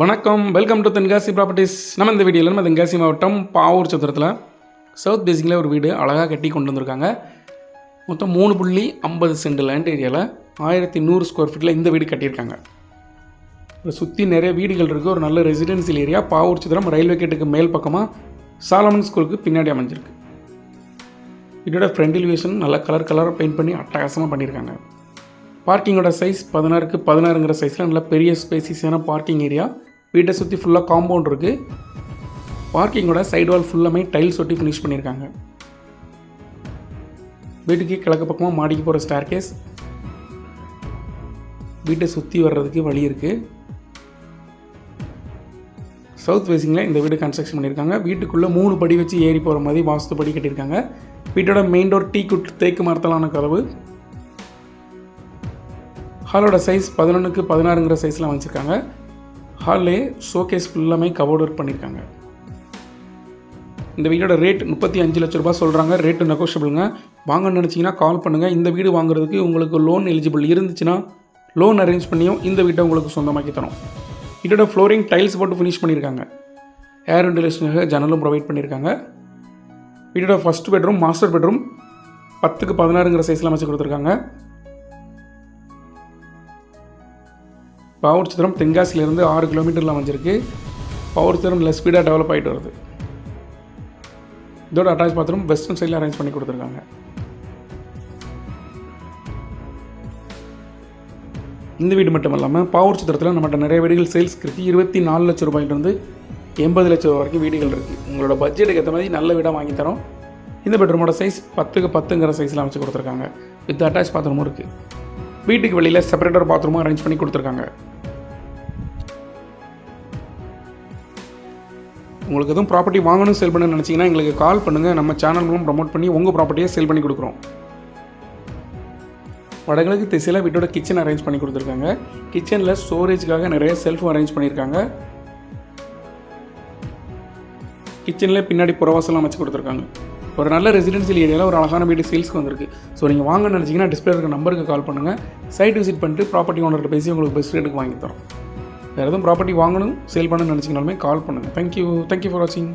வணக்கம். Welcome to Tenkasi properties நம்ம இந்த வீடியோவில் நம்ம தென்காசி மாவட்டம் பாவூர் சத்திரத்தில் சவுத் பேசிங்கில் ஒரு வீடு அழகாக கட்டி கொண்டு வந்திருக்காங்க. மொத்தம் மூணு புள்ளி ஐம்பது சென்ட் லேண்ட் ஏரியாவில் ஆயிரத்தி நூறு ஸ்கொயர் ஃபீட்டில் இந்த வீடு கட்டியிருக்காங்க. இதை சுற்றி நிறைய வீடுகள் இருக்குது ஒரு நல்ல residential area Pavoor Chathiram railway கேட்டுக்கு மேல் பக்கமாக சாலமன் ஸ்கூலுக்கு பின்னாடி அமைஞ்சிருக்கு. வீடோட ஃப்ரண்ட் எலிவேஷன் நல்லா கலர் கலராக பெயிண்ட் பண்ணி அட்டகாசமாக பண்ணியிருக்காங்க. பார்க்கிங்கோட சைஸ் பதினாறுக்கு பதினாறுங்கிற சைஸில் நல்ல பெரிய ஸ்பேசிஸான பார்க்கிங் ஏரியா வீட்டை சுற்றி ஃபுல்லாக காம்பவுண்ட் இருக்குது பார்க்கிங்கோட சைடு வால் ஃபுல்லாமே டைல்ஸ் ஒட்டி ஃபினிஷ் பண்ணியிருக்காங்க வீட்டுக்கு கிழக்கு பக்கமாக மாடிக்கு போகிற ஸ்டார் கேஸ் வீட்டை சுற்றி வர்றதுக்கு வழி இருக்குது சவுத் ஃபேஸிங்கில் இந்த வீடு கன்ஸ்ட்ரக்ஷன் பண்ணியிருக்காங்க வீட்டுக்குள்ளே மூணு படி வச்சு ஏறி போகிற மாதிரி வாஸ்து படி கட்டியிருக்காங்க. வீட்டோட மெயின் டோர் டீ குட் தேக்கு மரத்தலான கதவு. ஹாலோட சைஸ் பதினொன்றுக்கு பதினாறுங்கிற சைஸ்லாம் வச்சுருக்காங்க. ஹால்லே ஷோகேஸ் ஃபுல்லாமே கவர்டு ஒர்க் பண்ணியிருக்காங்க இந்த வீடோட ரேட் முப்பத்தி அஞ்சு லட்ச ரூபாய் சொல்கிறாங்க ரேட்டு நெகோஷியபிளுங்க வாங்கன்னு நினச்சிங்கன்னா கால் பண்ணுங்கள் இந்த வீடு வாங்குறதுக்கு உங்களுக்கு லோன் எலிஜிபிள் இருந்துச்சுன்னா லோன் அரேஞ்ச் பண்ணியும் இந்த வீட்டை உங்களுக்கு சொந்தமாக்கி தரும். வீட்டோட ஃப்ளோரிங் டைல்ஸ் போட்டு ஃபினிஷ் பண்ணியிருக்காங்க ஏர் வென்டிலேஷனுக்காக ஜன்னலும் ப்ரொவைட் பண்ணியிருக்காங்க வீட்டோட ஃபஸ்ட் பெட்ரூம் மாஸ்டர் பெட்ரூம் பத்துக்கு பதினாறுங்கிற சைஸில் அமைச்சு கொடுத்துருக்காங்க. பவர் சித்திரம் தென்காசியிலேருந்து ஆறு கிலோமீட்டரில் அமைஞ்சிருக்கு. பவர் சித்திரம் லெஸ் ஸ்பீடாக டெவலப் ஆகிட்டு வருது. இதோட அட்டாச் பாத்ரூம் வெஸ்டர்ன் சைடில் அரேஞ்ச் பண்ணி கொடுத்துருக்காங்க. இந்த வீடு மட்டும் இல்லாமல் பாவூர் சித்திரத்தில் நம்மகிட்ட நிறைய வீடுகள் சேல்ஸ்க்கு இருக்குது இருபத்தி நாலு லட்ச ரூபாயிலிருந்து எண்பது லட்சம் ரூபா வரைக்கும் வீடுகள் இருக்குது உங்களோட பட்ஜெட்டுக்கு ஏற்ற மாதிரி நல்ல வீடாக வாங்கி தரோம். இந்த பெட்ரூமோட சைஸ் பத்துக்கு பத்துங்கிற சைஸில் அமைச்சு கொடுத்துருக்காங்க. வித் அட்டாச் பாத்ரூமும் இருக்குது வீட்டுக்கு வெளியில் செப்பரேட்டர் பாத்ரூமும் அரேஞ்ச் பண்ணி கொடுத்துருக்காங்க. உங்களுக்கு எதுவும் ப்ராப்பர்ட்டி வாங்கணும் சேல் பண்ண நினச்சிங்கன்னா எங்களுக்கு கால் பண்ணுங்கள் நம்ம சேனல் மூலம் ப்ரமோட் பண்ணி உங்கள் ப்ராப்பர்ட்டியை சேல் பண்ணி கொடுக்குறோம். வடகிழக்கு திசையில் வீட்டோட கிச்சன் அரேஞ்ச் பண்ணி கொடுத்துருக்காங்க. கிச்சனில் ஸ்டோரேஜ்க்காக நிறைய செல்ஃபும் அரேஞ்ச் பண்ணியிருக்காங்க. கிச்சனில் பின்னாடி புறவாசலாம் அமைச்சு கொடுத்துருக்காங்க. ஒரு நல்ல ரெசிடென்சியல் ஏரியாவில் ஒரு அழகான வீடு சேல்ஸ்க்கு வந்திருக்கு. ஸோ நீங்கள் வாங்க நினச்சிங்கன்னா டிஸ்பிளே இருக்க நம்பருக்கு கால் பண்ணுங்கள் சைட் விசிட் பண்ணிட்டு ப்ராப்பர்ட்டி ஓனர்கிட்ட பேசி உங்களுக்கு பெஸ்ட் ரேட்டுக்கு வாங்கி தரோம். வேறு எதுவும் ப்ராப்பர்ட்டி வாங்கணும் சேல் பண்ணணும்னு நினச்சிங்கனாலுமே கால் பண்ணுங்கள் தேங்க்யூ தேங்க்யூ ஃபார் வாட்சிங்